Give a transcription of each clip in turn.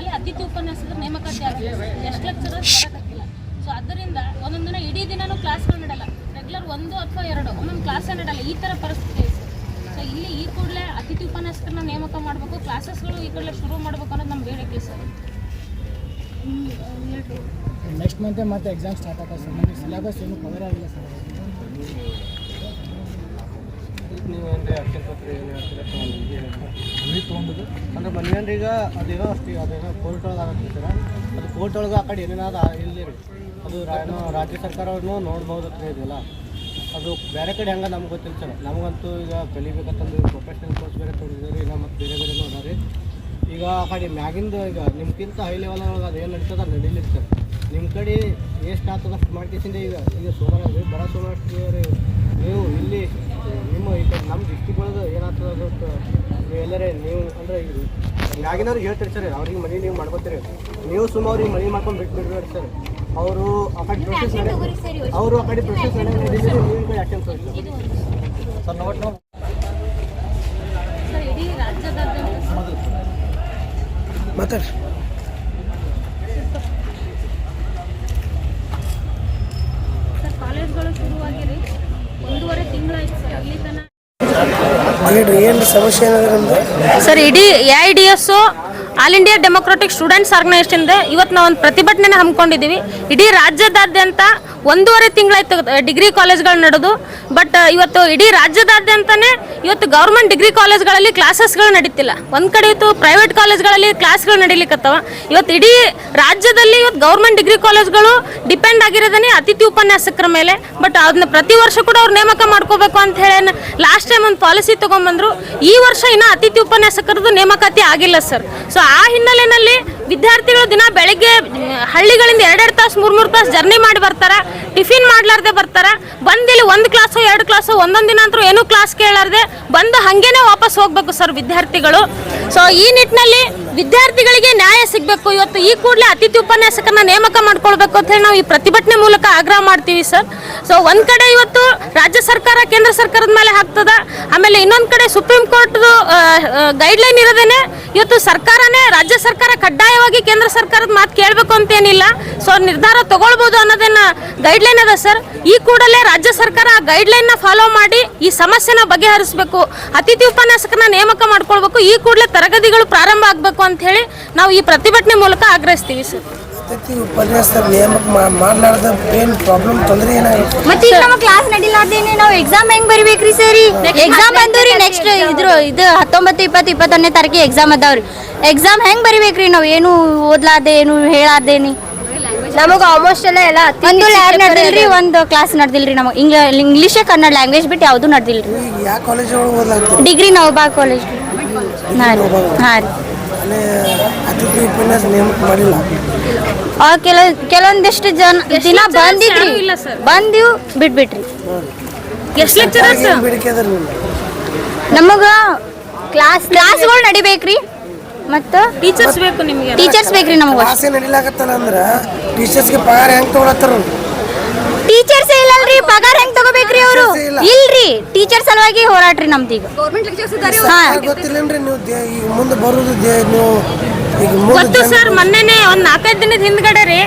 Degree ಕಾಲೇಜ್ಗಳಲ್ಲಿ ಅತಿಥಿ ಉಪನ್ಯಾಸಕರು ನೇಮಕಾತಿ ಆಗಿದೆ ಎಷ್ಟು ಬರೋಕ್ಕಾಗಿಲ್ಲ ಸೊ ಅದರಿಂದ ಒಂದೊಂದು ದಿನ ಇಡೀ ದಿನನೂ ಕ್ಲಾಸ್ಗಳು ನಡೆಯಲ್ಲ. ರೆಗ್ಯುಲರ್ ಒಂದು ಅಥವಾ ಎರಡು, ಒಂದೊಂದು ಕ್ಲಾಸೇ ನಡೆಯಲ್ಲ. ಈ ಥರ ಪರಿಸ್ಥಿತಿ ಸೊ ಇಲ್ಲಿ ಈ ಕೂಡಲೇ ಅತಿಥಿ ಉಪನ್ಯಾಸಕರನ್ನ ನೇಮಕ ಮಾಡಬೇಕು ಕ್ಲಾಸಸ್ಗಳು ಈ ಕೂಡಲೇ ಶುರು ಮಾಡಬೇಕು ಅನ್ನೋದು ನಮ್ಮ ಬೇಡಿಕೆ ಸರ್ ನೆಕ್ಸ್ಟ್ ಮಂತೆ ಮತ್ತೆ ಎಕ್ಸಾಮ್ ಸ್ಟಾರ್ಟ್ ಆಗ್ತದೆ. ಸರ್ ನಮಗೆ ಸಿಲೆಬಸ್ ಏನು ಕವರ್ ಆಗಿಲ್ಲ ಸರ್. ನೀವೇನ್ರಿ ಅಕ್ಷರ ಪತ್ರ ಏನು ಹೇಳ್ತೀರ ಅಂದ್ರೆ ಮನೆಯಂದ್ರೆ ಈಗ ಅದೇನೋ ಅಷ್ಟೇ ಅದೇನೋ ಕೋರ್ಟ್ ಒಳಗೆ ಆಗತ್ತೆ ಸರ್ ಅದು ಕೋರ್ಟ್ ಒಳಗೆ ಆ ಕಡೆ ಏನೇನಾದ ಇಲ್ಲಿ ರೀ ಅದು ರಾ- ಏನೋ ರಾಜ್ಯ ಸರ್ಕಾರವನ್ನು ನೋಡ್ಬೋದು ಇದೆಲ್ಲ ಇದೆಯಲ್ಲ. ಅದು ಬೇರೆ ಕಡೆ ಹೆಂಗೆ ನಮ್ಗೆ ಗೊತ್ತಿಲ್ಲ ಸರ್. ನಮಗಂತೂ ಈಗ ಕಲಿಬೇಕಂತಂದ್ರೆ ಪ್ರೊಫೆಷನಲ್ ಕೋರ್ಸ್ ಬೇರೆ ತೊಗೊಂಡಿದ್ದೀವಿ ಇಲ್ಲ ಮತ್ತು ಬೇರೆ ಬೇರೆನೂ ಅದ ರೀ ಈಗ ಆ ಕಡೆ ಮ್ಯಾಗಿಂದು ಈಗ ನಿಮ್ಗಿಂತ ಹೈ ಲೆವೆಲ್ ಒಳಗೆ ಅದು ಏನು ನಡೀತದೆ ಅದು ನಡೀಲಿಲ್ಲ ಸರ್. ನಿಮ್ಮ ಕಡೆ ಎಷ್ಟು ಆಗ್ತದೆ ಅಷ್ಟು ಮಾಡ್ಕೇಸಿಂದ ಈಗ ಈಗ ಸೋಮವಾರ ಬರೋ ಸೋಮವಾರ ರೀ ನೀವು ಇಲ್ಲಿ ನಿಮ್ಮ ಈಗ ಕಡೆ ನಮ್ಮ ಡಿಸ್ಟಿಕ್ ಒಳಗೆ ಏನಾಗ್ತದೆ ಅದು ನೀವು ಎಲ್ಲರೇ ನೀವು ಅಂದರೆ ಈಗ ಯಾಗಿನವ್ರಿಗೆ ಹೇಳ್ತೀರಿ ಸರ್ ಅವ್ರಿಗೆ ಮನೆ ನೀವು ಮಾಡ್ಕೋತೀರಿ. ನೀವು ಸುಮ್ಮ ಅವ್ರಿಗೆ ಮನೆ ಮಾಡ್ಕೊಂಡು ಬಿಟ್ಟು ಬಿಡ್ಬೇಡಿ ಸರ್. ಅವರು ಆ ಕಡೆ ಪ್ರೊಸೆಸ್ ಅವರು ಆ ಕಡೆ ಪ್ರೊಸೆಸ್ ಮಾತಾಡ್ರಿ ನೀವು ಈ ಕಡೆ ಆ್ಯಕ್ಷನ್ ತೋರಿಸಿ ಸರ್ ನೋಡಿ ನಾವು ಸರ್ ಇಡೀ ರಾಜ್ಯದಾದ್ಯಂತ ಮಾತಾಡಿ ಸರ್ ಕಾಲೇಜ್ಗಳು ಶುರುವಾಗಿರಿ ಒಂದೂವರೆ ತಿಂಗಳಾಯ್ತು ಸರ್ ಅಲ್ಲಿ ತನಕ ಹೇಳ್ರಿ ಸರ್, ಇಡೀ A I D S all India democratic students organisation ಇವತ್ತು ನಾವು ಒಂದು ಪ್ರತಿಭಟನೆ ಹಮ್ಮಿಕೊಂಡಿದ್ದೀವಿ. ಇಡೀ ರಾಜ್ಯದಾದ್ಯಂತ ಒಂದೂವರೆ ತಿಂಗಳಾಯ್ತು ಡಿಗ್ರಿ ಕಾಲೇಜ್ಗಳು ನಡೆದು, ಬಟ್ ಇವತ್ತು ಇಡೀ ರಾಜ್ಯದಾದ್ಯಂತನೇ ಇವತ್ತು ಗೌರ್ಮೆಂಟ್ ಡಿಗ್ರಿ ಕಾಲೇಜ್ಗಳಲ್ಲಿ ಕ್ಲಾಸಸ್ಗಳು ನಡೀತಿಲ್ಲ. ಒಂದು ಕಡೆ ಇತ್ತು ಪ್ರೈವೇಟ್ ಕಾಲೇಜ್ಗಳಲ್ಲಿ ಕ್ಲಾಸ್ಗಳು ನಡೀಲಿಕ್ಕತ್ತವ ಇವತ್ತು ಇಡೀ ರಾಜ್ಯದಲ್ಲಿ ಇವತ್ತು ಗೌರ್ಮೆಂಟ್ ಡಿಗ್ರಿ ಕಾಲೇಜ್ಗಳು ಡಿಪೆಂಡ್ ಆಗಿರೋದನ್ನೇ ಅತಿಥಿ ಉಪನ್ಯಾಸಕರ ಮೇಲೆ. ಬಟ್ ಅದನ್ನ ಪ್ರತಿ ವರ್ಷ ಕೂಡ ಅವ್ರು ನೇಮಕ ಮಾಡ್ಕೋಬೇಕು ಅಂತ ಹೇಳಿ ಲಾಸ್ಟ್ ಟೈಮ್ ಒಂದು ಪಾಲಿಸಿ ತಗೊಂಡ್ಬಂದ್ರು ಈ ವರ್ಷ ಇನ್ನೂ ಅತಿಥಿ ಉಪನ್ಯಾಸಕರದ್ದು ನೇಮಕಾತಿ ಆಗಿಲ್ಲ ಸರ್ ಸೊ ಆ ಹಿನ್ನೆಲೆಯಲ್ಲಿ ವಿದ್ಯಾರ್ಥಿಗಳು ದಿನ ಬೆಳಗ್ಗೆ ಹಳ್ಳಿಗಳಿಂದ ಎರಡೆರಡು ತಾಸು, ಮೂರ್, ಮೂರು ತಾಸು ಜರ್ನಿ ಮಾಡಿ ಬರ್ತಾರ, ಟಿಫಿನ್ ಮಾಡ್ಲಾರ್ದೆ ಬರ್ತಾರ, ಬಂದಿಲ್ಲಿ ಒಂದು ಕ್ಲಾಸು, ಎರಡು ಕ್ಲಾಸು, ಒಂದೊಂದು ದಿನ ಅಂತೂ ಏನೂ ಕ್ಲಾಸ್ ಕೇಳಾರ್ದೆ, ಬಂದು ಹಂಗೇನೆ ವಾಪಸ್ ಹೋಗ್ಬೇಕು ಸರ್ ವಿದ್ಯಾರ್ಥಿಗಳು. ಸೊ ಈ ನಿಟ್ಟಿನಲ್ಲಿ ವಿದ್ಯಾರ್ಥಿಗಳಿಗೆ ನ್ಯಾಯ ಸಿಗಬೇಕು. ಇವತ್ತು ಈ ಕೂಡಲೇ ಅತಿಥಿ ಉಪನ್ಯಾಸಕರನ್ನ ನೇಮಕ ಮಾಡ್ಕೊಳ್ಬೇಕು ಅಂತ ಹೇಳಿ ನಾವು ಈ ಪ್ರತಿಭಟನೆ ಮೂಲಕ ಆಗ್ರಹ ಮಾಡ್ತೀವಿ ಸರ್. ಸೊ ಒಂದು ಕಡೆ ಇವತ್ತು ರಾಜ್ಯ ಸರ್ಕಾರ, ಕೇಂದ್ರ ಸರ್ಕಾರದ ಮೇಲೆ ಹಾಕ್ತದ, ಆಮೇಲೆ ಇನ್ನೊಂದು ಕಡೆ ಸುಪ್ರೀಂ ಕೋರ್ಟ್ ಗೈಡ್ಲೈನ್ ಇರೋದೇನೆ ಇವತ್ತು ಸರ್ಕಾರನೇ, ರಾಜ್ಯ ಸರ್ಕಾರ ಕಡ್ಡಾಯವಾಗಿ ಕೇಂದ್ರ ಸರ್ಕಾರದ ಮಾತು ಕೇಳಬೇಕು ಅಂತ ಏನಿಲ್ಲ ಸೊ ನಿರ್ಧಾರ ತಗೊಳ್ಬೋದು ಅನ್ನೋದನ್ನ ಗೈಡ್ಲೈನ್ ಅದ ಸರ್ ಈ ಕೂಡಲೇ ರಾಜ್ಯ ಸರ್ಕಾರ ಆ ಗೈಡ್ಲೈನ್ನ ಫಾಲೋ ಮಾಡಿ ಈ ಸಮಸ್ಯೆನ ಬಗೆಹರಿಸಬೇಕು. ಅತಿಥಿ ಉಪನ್ಯಾಸಕನ ನೇಮಕ ಮಾಡ್ಕೊಳ್ಬೇಕು. ಈ ಕೂಡಲೇ ತರಗತಿಗಳು ಪ್ರಾರಂಭ ಆಗಬೇಕು ಅಂತ ಹೇಳಿ ನಾವು ಈ ಪ್ರತಿಭಟನೆ ಮೂಲಕ ಆಗ್ರಹಿಸ್ತೀವಿ ಸರ್ ಅತಿಥಿ ಉಪನ್ಯಾಸ ನೇಮಕ ಮಾಡಲಾರ್ದ ಏನು ಪ್ರಾಬ್ಲಮ್ ತೊಂದರೆ ಏನಾಗುತ್ತೆ ಮತ್ತೆ ಈಗ ನಮ್ಮ ಕ್ಲಾಸ್ ನಡಿಲಾರ್ದೇನೆ ನಾವು ಎಕ್ಸಾಮ್ ಹೆಂಗ್ ಬರಿಬೇಕ್ರಿ ಸರಿ? ಎಕ್ಸಾಮ್ ಬಂದವ್ರಿ ನೆಕ್ಸ್ಟ್ ಇದ್ರು ಇದು ಹತ್ತೊಂಬತ್ತು ಇಪ್ಪತ್ತು ಇಪ್ಪತ್ತೊಂದನೇ ತಾರೀಕಿಗೆ ಎಕ್ಸಾಮ್ ಅದಾವ್ರಿ. ಎಕ್ಸಾಮ್ ಹೆಂಗ್ ಬರಿಬೇಕ್ರಿ ನಾವು? ಏನು ಓದ್ಲಾರ್ದೆ ಏನು ಹೇಳಾರ್ದೇನಿ? ನಮಗೆ ಆಲ್ಮೋಸ್ಟ್ ಎಲ್ಲ ಎಲ್ಲ ಒಂದು ಲ್ಯಾಬ್ ನಡೆದಿಲ್ರಿ ಒಂದು ಕ್ಲಾಸ್ ನಡೆದಿಲ್ರಿ ನಮಗೆ. ಇಂಗ್ಲ ಇಂಗ್ಲೀಷೇ ಕನ್ನಡ ಲ್ಯಾಂಗ್ವೇಜ್ ಬಿಟ್ಟು ಯಾವುದು ನಡೆದಿಲ್ರಿ. ಯಾವ ಕಾಲೇಜ್ ಡಿಗ್ರಿ ನವಬಾ ಕಾಲೇಜ್ ಹಾಂ ರೀ ಹಾಂ ರೀ. ಅತಿಥಿ ಉಪನ್ಯಾಸ ನೇಮಕ ಮಾಡಿಲ್ಲ. ಆ ಕೆಲ ಕೆಲವೊಂದಿಷ್ಟು ಜನ ದಿನ ಬಂದಿದ್ರಿ. ಬಂದಿವು ಬಿಟ್ಬಿಟ್ರಿ. ಎಷ್ಟು ಲೆಕ್ಚರರ್ಸ್? ಏನು ಬೇಡಿಕೆ ಅದ ನಿಮ್ದು ನಮಗ ಕ್ಲಾಸ್ ಕ್ಲಾಸ್ಗಳು ನಡಿಬೇಕ್ರಿ. ಮತ್ತು ಟೀಚರ್ಸ್ ಬೇಕು ನಿಮಗೆ. ಟೀಚರ್ಸ್ ಬೇಕ್ರಿ ನಮ್ಗೆ ಕ್ಲಾಸೇ ನಡಿಲಾಕತ್ತಲ್ಲ ಅಂದ್ರೆ ಟೀಚರ್ಸ್ಗೆ ಪಗಾರ ಹೆಂಗೆ ತೊಗೊಳತ್ತಾರ ಟೀಚರ್ಸ್ ಇಲ್ಲಲ್ರಿ ಪಗಾರ ಹೆಂಗ್ ತಗೋಬೇಕ್ರಿ ಅವರು. ಇಲ್ರಿ ಟೀಚರ್ ಸಲುವಾಗಿ ಹೋರಾಟ್ರಿ ನಮ್ದೀಗ. ಹಾ. ಗೊತ್ತಿಲ್ಲೇನ್ರಿ ನೀವು ಮುಂದೆ ಬರೋದು ನೀವು ಗೊತ್ತು ಸರ್ ಮೊನ್ನೆನೆ ಒಂದು ನಾಲ್ಕೈದು ದಿನದ ಹಿಂದ್ಗಡೆ ರೀ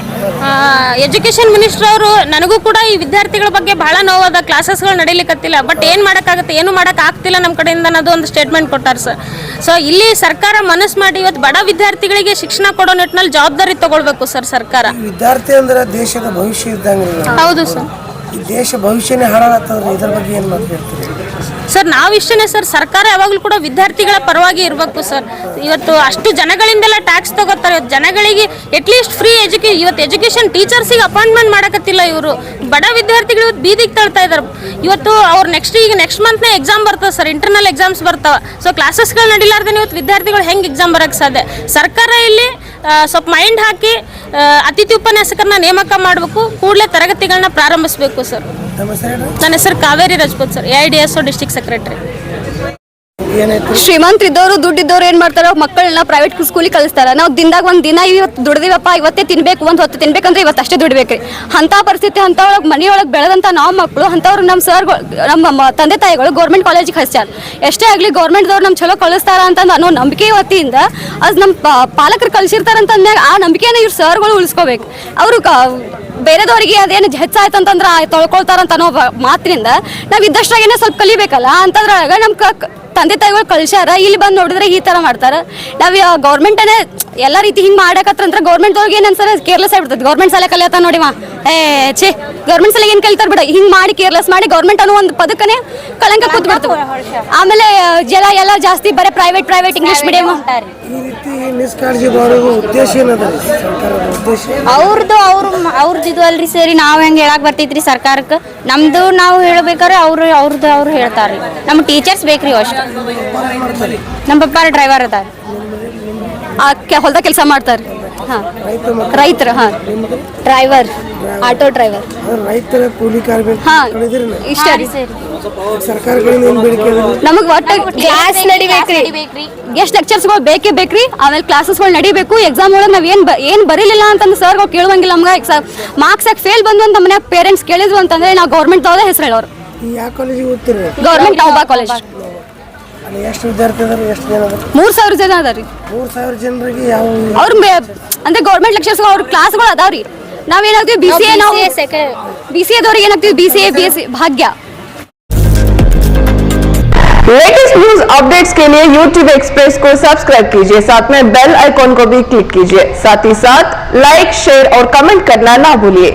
ಎಜುಕೇಶನ್ ಮಿನಿಸ್ಟರ್ ಅವರು ನನಗೂ ಕೂಡ ಈ ವಿದ್ಯಾರ್ಥಿಗಳ ಬಗ್ಗೆ ಬಹಳ ನೋವಾದ ಕ್ಲಾಸಸ್ಗಳು ನಡೀಲಿಕ್ಕತ್ತಿಲ್ಲ ಬಟ್ ಏನ್ ಮಾಡಕ್ಕಾಗತ್ತೆ ಏನು ಮಾಡಕ್ ಆಗ್ತಿಲ್ಲ ನಮ್ಮ ಕಡೆಯಿಂದ ಅನ್ನೋದು ಒಂದು ಸ್ಟೇಟ್ಮೆಂಟ್ ಕೊಟ್ಟಾರ ಸರ್. ಸೊ ಇಲ್ಲಿ ಸರ್ಕಾರ ಮನಸ್ಸು ಮಾಡಿ ಇವತ್ತು ಬಡ ವಿದ್ಯಾರ್ಥಿಗಳಿಗೆ ಶಿಕ್ಷಣ ಕೊಡೋ ನಿಟ್ಟಿನಲ್ಲಿ ಜವಾಬ್ದಾರಿ ತಗೊಳ್ಬೇಕು ಸರ್ ಸರ್ಕಾರ. ವಿದ್ಯಾರ್ಥಿ ಅಂದ್ರೆ ದೇಶದ ಭವಿಷ್ಯ ಇದ್ದಂಗೆ ಹೌದು ಸರ್. ದೇಶ ಭವಿಷ್ಯನೇ ಹಾಳಾಗತ್ತಂದ್ರೆ ಇದ್ರ ಬಗ್ಗೆ ಏನು ಮಾತಾಡ್ತೀರಿ ಸರ್ ನಾವಿಷ್ಟೇ ಸರ್. ಸರ್ಕಾರ ಯಾವಾಗಲೂ ಕೂಡ ವಿದ್ಯಾರ್ಥಿಗಳ ಪರವಾಗಿ ಇರಬೇಕು ಸರ್. ಇವತ್ತು ಅಷ್ಟು ಜನಗಳಿಂದೆಲ್ಲ ಟ್ಯಾಕ್ಸ್ ತಗೋತಾರೆ. ಇವತ್ತು ಜನಗಳಿಗೆ ಅಟ್ಲೀಸ್ಟ್ ಫ್ರೀ ಎಜುಕೇ ಇವತ್ತು ಎಜುಕೇಷನ್ ಟೀಚರ್ಸಿಗೆ ಅಪಾಯಿಂಟ್ಮೆಂಟ್ ಮಾಡಕತ್ತಿಲ್ಲ ಇವರು. ಬಡ ವಿದ್ಯಾರ್ಥಿಗಳು ಇವತ್ತು ಬೀದಿಗೆ ತಳ್ತಾ ಇದ್ದಾರೆ ಇವತ್ತು ಅವ್ರು ನೆಕ್ಸ್ಟ್ ಈಗ ನೆಕ್ಸ್ಟ್ ಮಂತ್ನೇ ಎಕ್ಸಾಮ್ ಬರ್ತವೆ ಸರ್. ಇಂಟರ್ನಲ್ ಎಕ್ಸಾಮ್ಸ್ ಬರ್ತಾವೆ. ಸೊ ಕ್ಲಾಸಸ್ಗಳು ನಡಿಲಾರ್ದೇ ಇವತ್ತು ವಿದ್ಯಾರ್ಥಿಗಳು ಹೆಂಗೆ ಎಕ್ಸಾಮ್ ಬರೋಕ್ಕೆ ಸಾಧ್ಯ? ಸರ್ಕಾರ ಇಲ್ಲಿ ಸ್ವಲ್ಪ ಮೈಂಡ್ ಹಾಕಿ ಅತಿಥಿ ಉಪನ್ಯಾಸಕರನ್ನ ನೇಮಕ ಮಾಡಬೇಕು ಕೂಡಲೇ ತರಗತಿಗಳನ್ನ ಪ್ರಾರಂಭಿಸಬೇಕು ಸರ್? ನನ್ನ ಹೆಸರು Kaveri Rajput sir. A I D S district secretary. ಏನಾಯ್ತು? ದುಡ್ಡಿದ್ದವರು ಏನ್ ಮಾಡ್ತಾರ ಮಕ್ಕಳನ್ನ ಪ್ರೈವೇಟ್ ಸ್ಕೂಲಿಗೆ ಕಲಿಸ್ತಾರ ನಾವು ದಿನದಾಗ ಒಂದ್ ದಿನ ಇವತ್ತು ದುಡ್ದಿವಪ್ಪ, ಇವತ್ತೇ ತಿನ್ಬೇಕು, ಒಂದ್ ಹೊತ್ತು ತಿನ್ಬೇಕಂದ್ರೆ ಇವತ್ತು ಅಷ್ಟೇ ದುಡ್ಬೇಕ್ರಿ ಅಂತ ಪರಿಸ್ಥಿತಿ ಅಂತೊಳಗೆ ಮನೆಯೊಳಗೆ ಬೆಳೆದಂತ ನಾವು ಮಕ್ಕಳು ಅಂತವ್ರು ನಮ್ಮ ಸರ್ ನಮ್ಮ ತಂದೆ ತಾಯಿಗಳು ಗೌರ್ಮೆಂಟ್ ಕಾಲೇಜಿಗೆ ಹಚ್ಚಾರ ಎಷ್ಟೇ ಆಗಲಿ ಗೌರ್ಮೆಂಟ್ದವ್ರು ನಮ್ಮ ಚಲೋ ಕಳಿಸ್ತಾರ ಅಂತ ಅನ್ನೋ ನಂಬಿಕೆ ವತಿಯಿಂದ ಅದು ನಮ್ಮ ಪಾಲಕರು ಕಳ್ಸಿರ್ತಾರ ಅಂದಾಗ ಆ ನಂಬಿಕೆನ ಇವ್ರು ಸರ್ಗಳು ಉಳಿಸ್ಕೋಬೇಕು. ಅವರು ಬೇರೆದವರಿಗೆ ಅದೇನು ಹೆಚ್ಚಾಯ್ತು ಅಂತಂದ್ರೆ ತೊಳ್ಕೊಳ್ತಾರಂತ ಅನ್ನೋ ಮಾತಿನಿಂದ ನಾವು ಇದ್ದಷ್ಟಾಗೇನೆ ಸ್ವಲ್ಪ ಕಲಿಬೇಕಲ್ಲ ಅಂತಂದ್ರಾಗ ನಮ್ಮ ತಂದೆ ತಾಯಿಗಳು ಕಳ್ಸ್ಯಾರ ಇಲ್ಲಿ ಬಂದು ನೋಡಿದ್ರೆ ಈ ತರ ಮಾಡ್ತಾರ. ನಾವ್ ಗೌರ್ಮೆಂಟನೇ ಎಲ್ಲ ರೀತಿ ಹಿಂಗೆ ಮಾಡಕತ್ರ ಅಂದ್ರೆ ಗೌರ್ಮೆಂಟ್ ಅವ್ರಿಗೆ ಏನ್ ಅನ್ಸರ ಕೇರ್ಲೆಸ್ ಆಗ್ಬಿಡ್ತದೆ ಗೌರ್ಮೆಂಟ್ ಸಾಲ ಕಲಿಯತ್ತ ನೋಡಿವ ಏ ಛೇ ಗೌರ್ಮೆಂಟ್ ಸಲ ಏನು ಕಲಿತಾರ ಬಿಡ. ಹಿಂಗ್ ಮಾಡಿ ಕೇರ್ಲೆಸ್ ಮಾಡಿ ಗೌರ್ಮೆಂಟ್ ಅನ್ನೋ ಒಂದು ಪದಕನೇ ಕಳಂಕ ಕೂತ್ ಬಿಡ್ತದೆ ಆಮೇಲೆ ಜಲ ಎಲ್ಲ ಜಾಸ್ತಿ ಬರೀ ಪ್ರೈವೇಟ್ ಪ್ರೈವೇಟ್ ಇಂಗ್ಲಿಷ್ ಮೀಡಿಯಂ ಈ ರೀತಿ ನಿಷ್ಕಾಳಜಿ ಮಾಡೋದು ಉದ್ದೇಶ ಏನದ ರೀ? ಸರ್ಕಾರದ ಉದ್ದೇಶ ಅವ್ರದ್ದು ಅವ್ರ ಅವ್ರದ್ದು ಇದು ಅಲ್ರಿ ಸರಿ ನಾವು ಹೆಂಗೆ ಹೇಳಕ್ ಬರ್ತೈತ್ರಿ ಸರ್ಕಾರಕ್ಕೆ ನಮ್ದು ನಾವು ಹೇಳ್ಬೇಕಾದ್ರೆ ಅವ್ರು ಅವ್ರದ್ದು ಅವ್ರು ಹೇಳ್ತಾರೆ ನಮ್ಮ ಟೀಚರ್ಸ್ ಬೇಕ್ರಿ ಅಷ್ಟು. ನಮ್ಮ ಪಪ್ಪಾರ ಡ್ರೈವರ್ ಅದಾರ. ಆ ಹೊಲ್ದಾಗ ಕೆಲಸ ಮಾಡ್ತಾರೆ ಹಾ. ರೈತರ ಹಾ. Driver auto driver. ರೈತರ ಕೂಲಿ ಕಾರ್ಮಿಕ ಹಾ. ಕಳಿದ್ರಿ ಇಷ್ಟ ರೀ. ಸರ್ಕಾರಗಳಿಂದ ಏನ್ ಬೇಡಿಕೆ ಅದ? ನಮಗ್ ಒಟ್ಟ ಕ್ಲಾಸ್ ನಡಿಬೇಕ್ರಿ. ಗೆಸ್ಟ್ ಲೆಕ್ಚರ್ಸ್ಗಳು ಬೇಕೇ ಬೇಕ್ರಿ ಆಮೇಲೆ ಕ್ಲಾಸಸ್ಗಳು ನಡಿಬೇಕು. ಎಕ್ಸಾಮ್ ಒಳಗೆ ನಾವ್ ಏನ್ ಏನ್ ಬರೀಲಿಲ್ಲ ಅಂತಂದ್ರೆ ಸರ್ಗಳು ಕೇಳುವಂಗಿಲ್ಲ ನಮ್ಗೆ. ಮಾರ್ಕ್ಸ್ ಯಾಕೆ ಫೇಲ್ ಬಂದು ಅಂತ ಮನ್ಯಾಗ ಪೇರೆಂಟ್ಸ್ ಕೇಳಿದ್ವು ಅಂತಂದ್ರೆ ನಾವು ಗೌರ್ಮೆಂಟ್ ದವ್ರೇ ಹೆಸರು ಹೇಳೋರು. ಈ ಯಾವ ಕಾಲೇಜಿಗೆ ಓದ್ತಿರಿ? ಗೌರ್ಮೆಂಟ್ ನೌಬಾ ಕಾಲೇಜ್ ಅಲ್ಲಿ ಎಷ್ಟು ವಿದ್ಯಾರ್ಥಿ ಅದಾರ ಎಷ್ಟು ಜನ ಅದಾರ ಮೂರ್ ಸಾವಿರ ಜನ ಅದಾರಿ ಮೂರ್ ಸಾವಿರ ಜನರಿಗೆ ಯಾವ ಅವ್ರ ಅಂದ್ರೆ ಗೌರ್ಮೆಂಟ್ ಲೆಕ್ಚರ್ಸ್ ಅವ್ರ ಕ್ಲಾಸ್ಗಳು ಅದಾವ್ರಿ ನಾವೇನಾಗ್ತೀವಿ ಬಿ ಸಿ ಎ ನಾವು B C ಎದವ್ರಿಗೆ ಏನಾಗ್ತೀವಿ B C A B S C Bhagya latest news updates के लिए YouTube एक्सप्रेस को सब्सक्राइब कीजिए साथ में बेल आइकॉन को भी क्लिक कीजिए साथ ही साथ लाइक शेयर और कमेंट करना ना भूलिए